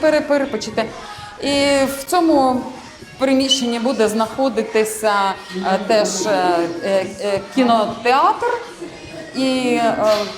пере- перепочити. І в цьому приміщенні буде знаходитися е, теж е, е, кінотеатр і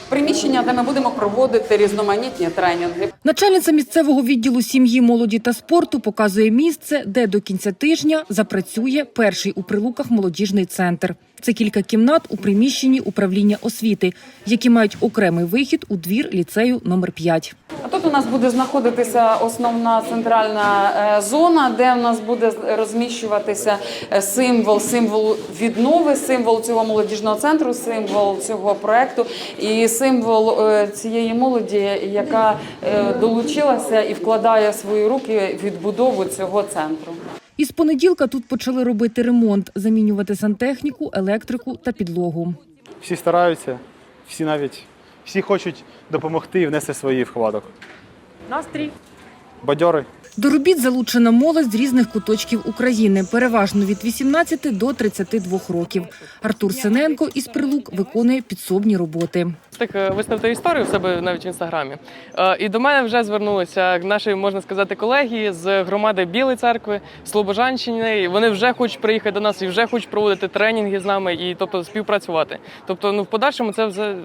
приміщення, де ми будемо проводити різноманітні тренінги. Начальниця місцевого відділу сім'ї, молоді та спорту показує місце, де до кінця тижня запрацює перший у прилуках молодіжний центр. Це кілька кімнат у приміщенні управління освіти, які мають окремий вихід у двір ліцею номер 5. А тут у нас буде знаходитися основна центральна е, зона, де у нас буде розміщуватися е, символ, символ віднови, символ цього молодіжного центру, символ цього проекту і символ е, цієї молоді, яка долучилася і вкладає свої руки в відбудову цього центру. Із понеділка тут почали робити ремонт, замінювати сантехніку, електрику та підлогу. Всі стараються, всі навіть всі хочуть допомогти і внести свої вкладок. Настрій. Бадьори. До робіт залучена молодь з різних куточків України, переважно від 18 до 32 років. Артур Синенко із Прилук виконує підсобні роботи. Так е, виставити історію в себе навіть в інстаграмі. Е, І до мене вже звернулися наші, можна сказати, колеги з громади Білої церкви, Слобожанщини. Вони вже хочуть приїхати до нас і вже хочуть проводити тренінги з нами і тобто співпрацювати. Тобто, ну в подальшому це вже.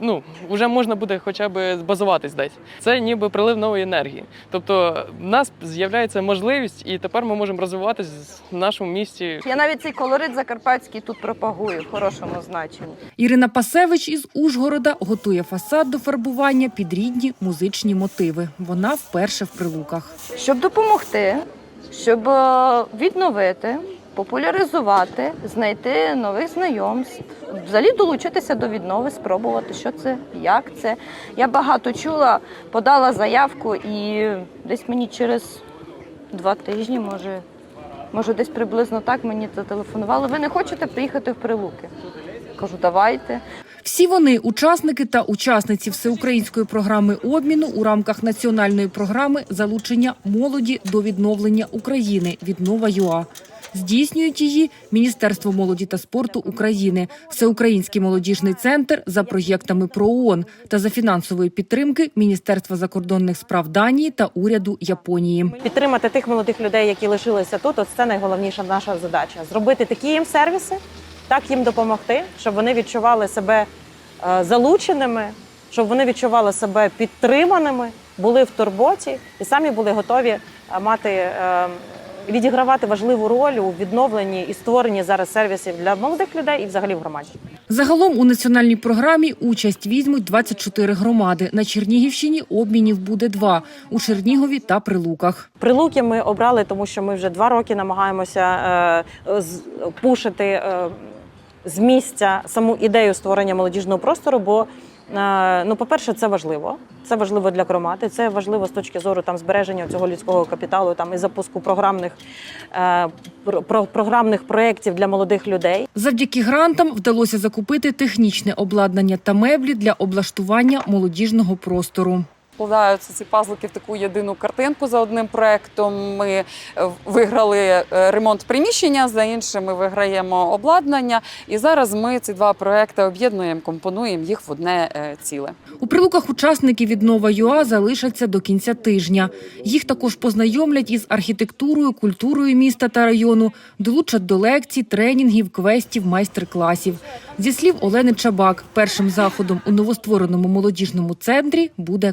Ну, вже можна буде хоча б базуватись десь. Це ніби прилив нової енергії. Тобто, в нас з'являється можливість, і тепер ми можемо розвиватись в нашому місті Я навіть цей колорит закарпатський тут пропагую в хорошому значенні. Ірина Пасевич із Ужгорода готує фасад до фарбування під рідні музичні мотиви. Вона вперше в Прилуках. Щоб допомогти, щоб е, відновити, популяризувати, знайти нових знайомств, взагалі долучитися до віднови, спробувати, що це, як це. Я багато чула, подала заявку, і десь мені через два тижні, може, може, десь приблизно так мені зателефонували. Ви не хочете приїхати в Прилуки? Кажу, давайте. Всі вони учасники та учасниці всеукраїнської програми обміну у рамках національної програми залучення молоді до відновлення України Віднова ЮА. Здійснюють її Міністерство молоді та спорту України, Всеукраїнський молодіжний центр за проєктами ПРООН та за фінансової підтримки Міністерства закордонних справ Данії та уряду Японії. підтримати тих молодих людей, які лишилися тут. От це найголовніша наша задача зробити такі їм сервіси, так їм допомогти, щоб вони відчували себе е, залученими, щоб вони відчували себе підтриманими, були в турботі і самі були готові е, мати. Відігравати важливу роль у відновленні і створенні зараз сервісів для молодих людей і взагалі в громаді. Загалом у національній програмі участь візьмуть 24 громади. На Чернігівщині обмінів буде два – у Чернігові та Прилуках. Прилуки ми обрали, тому що ми вже два роки намагаємося е, з- пушити е, з місця саму ідею створення молодіжного простору. Бо, ну, по-перше, це важливо. Це важливо для громади. Це важливо з точки зору там збереження цього людського капіталу, там і запуску програмних е, про- програмних проєктів для молодих людей. Завдяки грантам вдалося закупити технічне обладнання та меблі для облаштування молодіжного простору. Складаються ці пазлики в таку єдину картинку за одним проектом. Ми е, виграли е, ремонт приміщення, за іншим ми виграємо обладнання. І зараз ми ці два проекти об'єднуємо, компонуємо їх в одне е, ціле. У Прилуках учасники від Нова ЮА залишаться до кінця тижня. Їх також познайомлять із архітектурою, культурою міста та району, долучать до лекцій, тренінгів, квестів, майстер-класів. Зі слів Олени Чабак, першим заходом у новоствореному молодіжному центрі буде